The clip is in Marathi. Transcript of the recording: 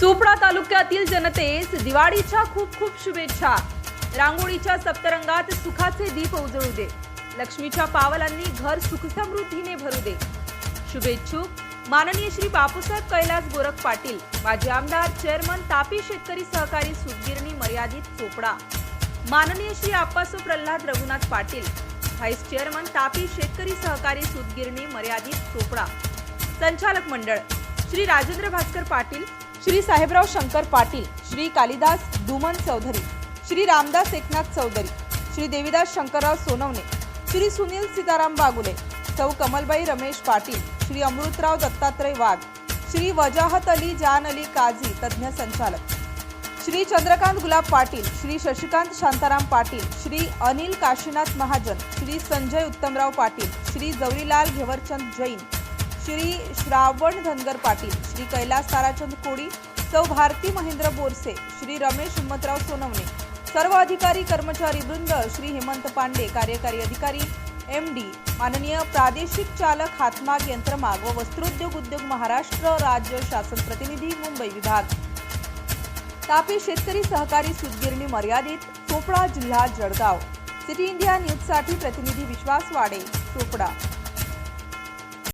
चोपडा तालुक्यातील जनतेस दिवाळीच्या खूप खूप शुभेच्छा. रांगोळीच्या सप्तरंगात सुखाचे दीप उजळू दे. लक्ष्मीच्या पावलांनी घर सुखसमृद्धीने भरू दे. शुभेच्छुक माननीय श्री बापूसाहेब कैलास गोरख पाटील माजी आमदार चेअरमन तापी शेतकरी सहकारी सुतगिरणी मर्यादित चोपडा. माननीय श्री आप्पासो प्रल्हाद रघुनाथ पाटील व्हाईस चेअरमन तापी शेतकरी सहकारी सुतगिरणी मर्यादित चोपडा. संचालक मंडळ श्री राजेंद्र भास्कर पाटील श्री साहेबराव शंकर पाटील श्री कालिदास धुमन चौधरी श्री रामदास एकनाथ चौधरी श्री देवीदास शंकरराव सोनवणे श्री सुनील सीताराम बागुले सौ कमलबाई रमेश पाटील श्री अमृतराव दत्तात्रय वाघ श्री वजाहत अली जान अली काझी तज्ज्ञ संचालक श्री चंद्रकांत गुलाब पाटील श्री शशिकांत शांताराम पाटील श्री अनिल काशीनाथ महाजन श्री संजय उत्तमराव पाटील श्री जवरीलाल घेवरचंद जैन श्री श्रावण धनगर पाटील श्री कैलास ताराचंद कोडी सौ भारती महेंद्र बोरसे श्री रमेश हिम्मतराव सोनवणे सर्व अधिकारी कर्मचारी वृंद श्री हेमंत पांडे कार्यकारी अधिकारी एम डी माननीय प्रादेशिक चालक हातमाग यंत्रमाग व वस्त्रोद्योग उद्योग महाराष्ट्र राज्य शासन प्रतिनिधी मुंबई विभाग. तापी शेतकरी सहकारी सुदगिरणी मर्यादित चोपडा जिल्हा जळगाव. सिटी इंडिया न्यूजसाठी प्रतिनिधी विश्वास वाडे चोपडा.